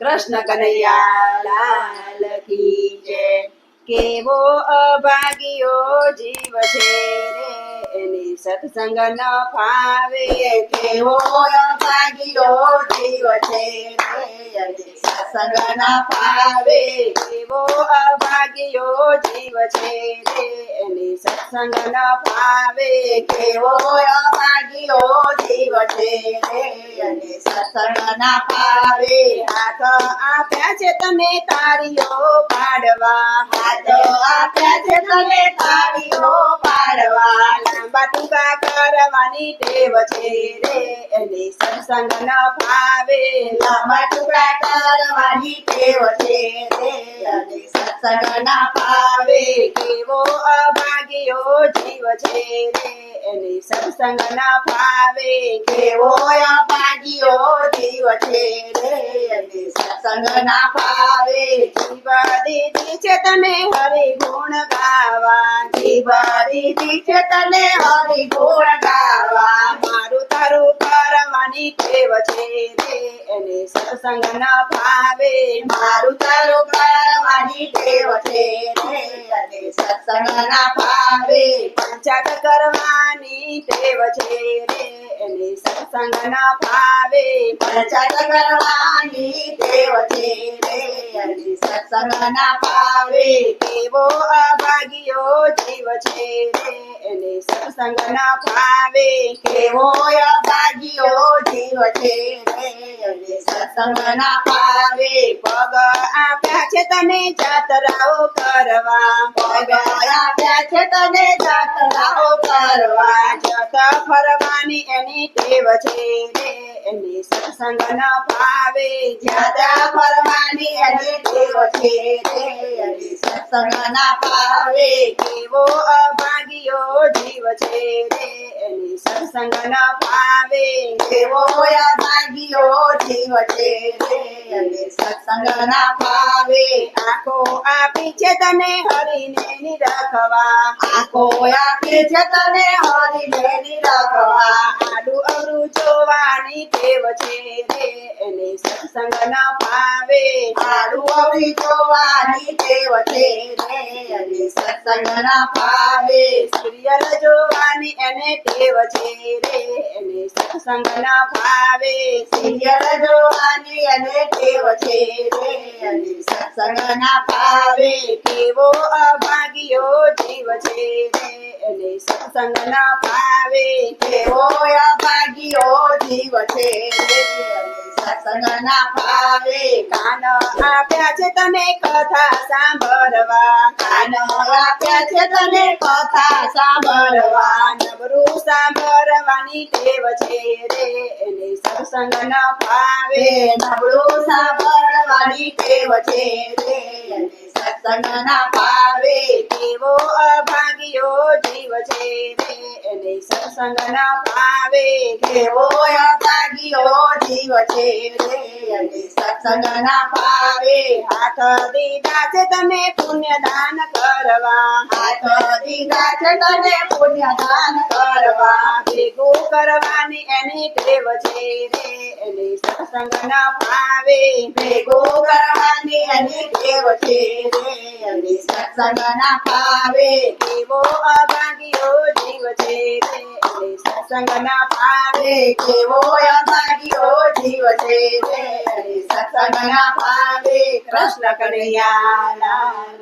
કૃષ્ણ કનૈયા લાલ કી જય. કેવો અભાગ્યો જીવ છે રે, એની સત્સંગ ન ફાવે. કેવો અભાગ્યો જીવ છે સત્સંગ ના પાવે કેવો અભાગ્યો જીવ છે રે. એને સત્સંગ ન ફાવે, કેવો અભાગ્યો જીવ છે રે. એને સત્સંગ ના પાવે હાથ આપ્યા છે તને તારીઓ પાડવા. હાથ આપ્યા છે તને તારીઓ પાડવા. લાંબા કરવાની ટેવ છે રે, એને સત્સંગ ન ભાવે લાંબા ટુકડા કરવાની ટેવ છે રે. અને સત્સંગ ના પાવે કેવો અભાગ્યો જીવ છે રે, એની સત્સંગ ન ભાવે કેવો અભાગ્યો જીવ છે રે સત્સંગ ના પાવે જીવ દીધી છે તને, હરિ ગુણ ગાવા. જીવ દીધી છે તને, હરિ ગુણ ગાવા. મારું તારું કરવાની ટેવ છે રે એને સત્સંગ ન ફાવે મારું તારું કરવાની ટેવ છે રે, અને સત્સંગ ના પાવે પંચાયત કરવાની ટેવ છે રે એને સત્સંગના ભાવે પ્રચાર કરવાની ટેવ છે અને પાવે કેવો અભાગ્યો જીવ છે એને સત્સંગ ન પાવે કેવો અભાગ્યો જીવ છે રે અને સત્સંગ ના પાવે પગ આપ્યા છે તને જાતરાઓ કરવા પગ આપ્યા છે તને જાતરાઓ કરવા જતા ફરવાની એની ટેવ છે એની સત્સંગ ન ભાવે જાત્રા ફરવાની અને ટેવ છે સત્સંગ ના પાવે કેવો અભાગ્યો જીવ છે રે સત્સંગ ન ભાવે કેવો અભાગ્યો જીવ છે રે સત્સંગ ના પાવે આંખો આપી છે તને હરીને નિરખવા. આખો આપી છે તને હરીને નિરખવા. આડું અવરું જોવાની ટેવ છે રે, એને સત્સંગ ના ફાવે આડું અવળી જોવાની ટેવ છે રે, એને સત્સંગ ના પાવે સિરિયલ જોવાની એને ટેવ છે રે, એને સત્સંગ ના ફાવે સિરિયલ જોવાની અને દેવ છે રે અને ના પાવે કેવો અભાગ્યો જીવ છે રે એને સત્સંગ ન કેવો અભાગ્યો જીવ છે અને પાવે કાન આપ્યા છે તને કથા સાંભળવા. કાન આપ્યા છે તને કથા સાંભળવા. નબરું સાંભળવાની દેવ છે રે, એને સત્સંગ ન ભાવે નબળું સાંભળવાની ટેવ છે રે, એને સત્સંગ ના પાવે કેવો અભાગ્યો જીવ છે રે, એને સત્સંગ ના ભાવે કેવો અભાગ્યો જીવ છે રે અને ભાવે હાથ દીધા છે તમે પુણ્ય દાન કરવા. હાથ દીધા છે તને પુણ્ય દાન કરવા. ભેગું કરવાની એની ટેવ છે રે. એને સત્સંગ ન ફાવે ભેગો કરવાની એની ટેવ છે રે. અને સત્સંગ ના પાવે કેવો અભાગ્યો જીવ છે રે. એને સત્સંગ ન ફાવે રે કેવો અભાગ્યો જીવ છે સત્સંગના પાવે કૃષ્ણ કનૈયા લાલ.